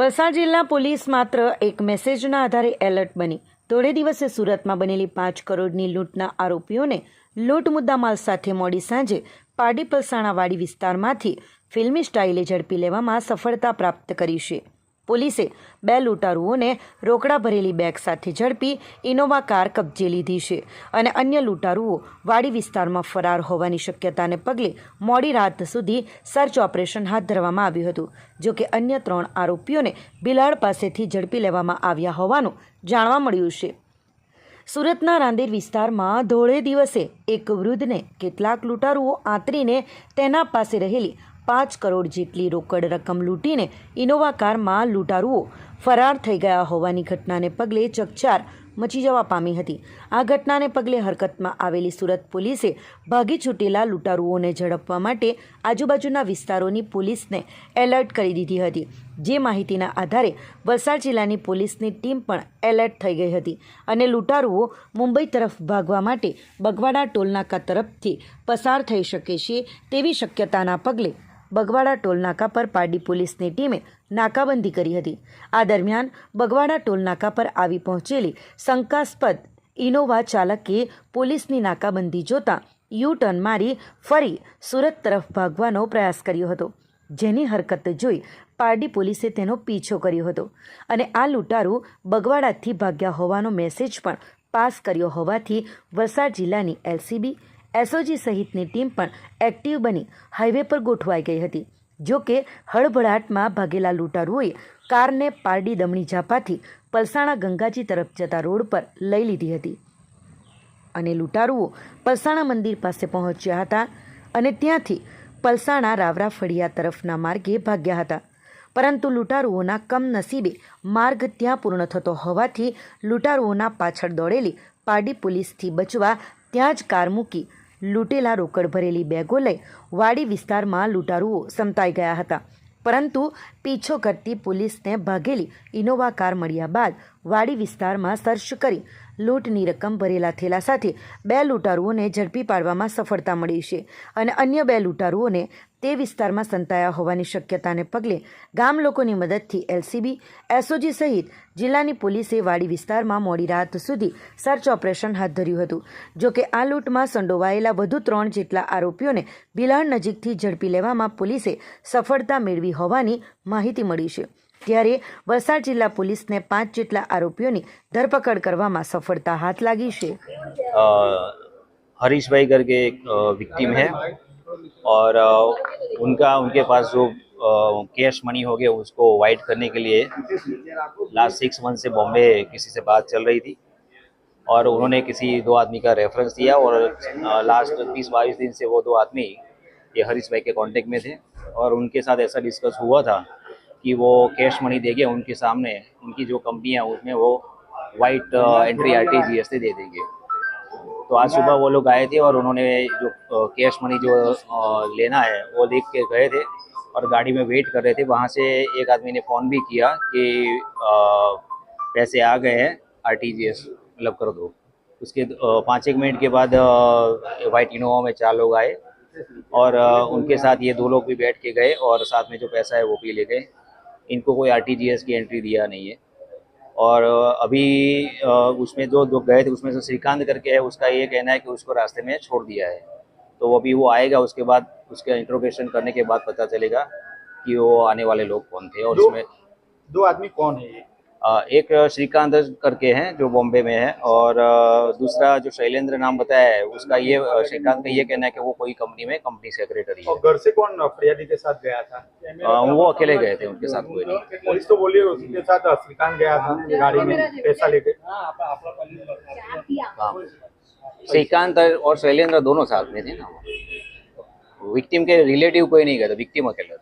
વલસાડ જિલ્લા પોલીસ માત્ર એક મેસેજના આધારે એલર્ટ બની. થોડે દિવસે સુરતમાં બનેલી પાંચ કરોડની લૂંટના આરોપીઓને લૂંટ મુદ્દામાલ સાથે મોડી સાંજે પાડી પલસાણાવાડી વિસ્તારમાંથી ફિલ્મી સ્ટાઇલે ઝડપી લેવામાં સફળતા પ્રાપ્ત કરી છે. પોલીસે બે લૂંટારુઓને રોકડા ભરેલી બેગ સાથે ઝડપી ઇનોવા કાર કબજે લીધી છે અને અન્ય લૂંટારુઓ વાડી વિસ્તારમાં ફરાર હોવાની શક્યતાને પગલે મોડી રાત સુધી સર્ચ ઓપરેશન હાથ ધરવામાં આવ્યું હતું જોકે અન્ય ત્રણ આરોપીઓને બિલાડ પાસેથી ઝડપી લેવામાં આવ્યા હોવાનું જાણવા મળ્યું છે. સુરતના રાંદેર વિસ્તારમાં ધોળે દિવસે એક વૃદ્ધને કેટલાક લૂંટારુઓ આંતરીને તેના પાસે રહેલી પાંચ કરોડ જેટલી રોકડ રકમ લૂંટીને ઇનોવા કારમાં લૂંટારુઓ ફરાર થઈ ગયા હોવાની ઘટનાને પગલે ચકચાર મચી જવા પામી હતી. આ ઘટનાને પગલે હરકતમાં આવેલી સુરત પોલીસે ભાગી છૂટેલા લૂંટારુઓને ઝડપવા માટે આજુબાજુના વિસ્તારોની પોલીસને એલર્ટ કરી દીધી હતી. જે માહિતીના આધારે વલસાડ જિલ્લાની પોલીસની ટીમ પણ એલર્ટ થઈ ગઈ હતી અને લૂંટારુઓ મુંબઈ તરફ ભાગવા માટે બગવાડા ટોલનાકા તરફથી પસાર થઈ શકે છે તેવી શક્યતાના પગલે બગવાડા ટોલનાકા પર પારડી પોલીસની ટીમે નાકાબંધી કરી હતી. આ દરમિયાન બગવાડા ટોલનાકા પર આવી પહોંચેલી શંકાસ્પદ ઇનોવા ચાલકે પોલીસની નાકાબંધી જોતા યુ ટર્ન મારી ફરી સુરત તરફ ભાગવાનો પ્રયાસ કર્યો હતો. જેની હરકત જોઈ પારડી પોલીસે તેનો પીછો કર્યો હતો અને આ લૂંટારૂ બગવાડાથી ભાગ્યા હોવાનો મેસેજ પણ પાસ કર્યો હોવાથી વલસાડ જિલ્લાની એલસીબી એસઓજી સહિતની ટીમ પણ એક્ટિવ બની હાઈવે પર ગોઠવાઈ ગઈ હતી. જો કે હળભળાટમાં ભાગેલા લૂંટારુઓએ કારને પારડી દમણી ઝાપાથી પલસાણા ગંગાજી તરફ જતા રોડ પર લઈ લીધી હતી. અને લૂંટારુઓ પલસાણા મંદિર પાસે પહોંચ્યા હતા અને ત્યાંથી પલસાણા રાવરા ફળિયા તરફના માર્ગે ભાગ્યા હતા. પરંતુ લૂંટારુઓના કમનસીબે માર્ગ ત્યાં પૂર્ણ થતો હોવાથી લૂંટારુઓના પાછળ દોડેલી પારડી પોલીસથી બચવા ત્યાં જ કાર મૂકી લૂંટેલા રોકડ ભરેલી બેગો લઈ વાડી વિસ્તારમાં લૂંટારુઓ સમતાઈ ગયા હતા. પરંતુ પીછો કરતી પોલીસને ભાગેલી ઇનોવા કાર મળ્યા બાદ વાડી વિસ્તારમાં સર્ચ કરી લૂંટની રકમ ભરેલા થેલા સાથે બે લૂંટારુઓને ઝડપી પાડવામાં સફળતા મળી છે અને અન્ય બે લૂંટારુઓને તે વિસ્તારમાં સંતાયા હોવાની શક્યતાને પગલે ગામ લોકોની મદદથી એલસીબી, એસઓજી સહિત જિલ્લાની પોલીસે વાડી વિસ્તારમાં મોડી રાત સુધી સર્ચ ઓપરેશન હાથ ધર્યું હતું. જો કે આ લૂંટમાં સંડોવાયેલા વધુ ત્રણ જેટલા આરોપીઓને બિલાડ નજીકથી ઝડપી લેવામાં પોલીસે સફળતા મેળવી હોવાની માહિતી મળી છે. ત્યારે વલસાડ જિલ્લા પોલીસને પાંચ જેટલા આરોપીઓની ધરપકડ કરવામાં સફળતા હાથ લાગી છે अ, हरीश भाई करके एक विक्टिम है और अ, उनका उनके पास जो कैश मनी हो गया उसको वाइट करने के लिए लास्ट सिक्स मंथ से बॉम्बे किसी से बात चल रही थी और उन्होंने किसी दो आदमी का रेफरेंस दिया और लास्ट बीस बाईस दिन से वो दो आदमी ये हरीश भाई के कांटेक्ट में थे और उनके साथ ऐसा डिस्कस हुआ था कि वो कैश मनी देंगे उनके सामने, उनकी जो कंपनियाँ हैं उसमें वो white entry R T G S दे देंगे। तो आज सुबह वो लोग आए थे और उन्होंने जो कैश मनी जो लेना है वो देख के गए थे और गाड़ी में वेट कर रहे थे। वहाँ से एक आदमी ने फ़ोन भी किया कि पैसे आ गए हैं आर टी जी एस मतलब कर दो। उसके पाँच एक मिनट के बाद वाइट इनोवा में चार लोग आए और उनके साथ ये दो लोग भी बैठ के गए और साथ में जो पैसा है वो भी ले गए। इनको कोई आर की एंट्री दिया नहीं है। और अभी उसमें जो जो गए थे उसमें से श्रीकांत करके है उसका ये कहना है कि उसको रास्ते में छोड़ दिया है। तो अभी वो आएगा उसके बाद उसका इंट्रोगेशन करने के बाद पता चलेगा कि वो आने वाले लोग कौन थे और उसमें दो आदमी कौन है ये? एक श्रीकांत करके हैं जो बॉम्बे में है और दूसरा जो शैलेंद्र नाम बताया है उसका ये श्रीकांत का ये कहना है कि वो कोई कंपनी में कंपनी सेक्रेटरी है। घर से कौन फरियादी के साथ गया था? अ, वो अकेले गए थे उनके साथ कोई नहीं। पुलिस तो बोली उसके साथ श्रीकांत गया था गाड़ी में पैसा लेके। हाँ। श्रीकांत और शैलेंद्र दोनों साथ में थे ना। विक्टिम के रिलेटिव कोई नहीं गए थे विक्टिम अकेले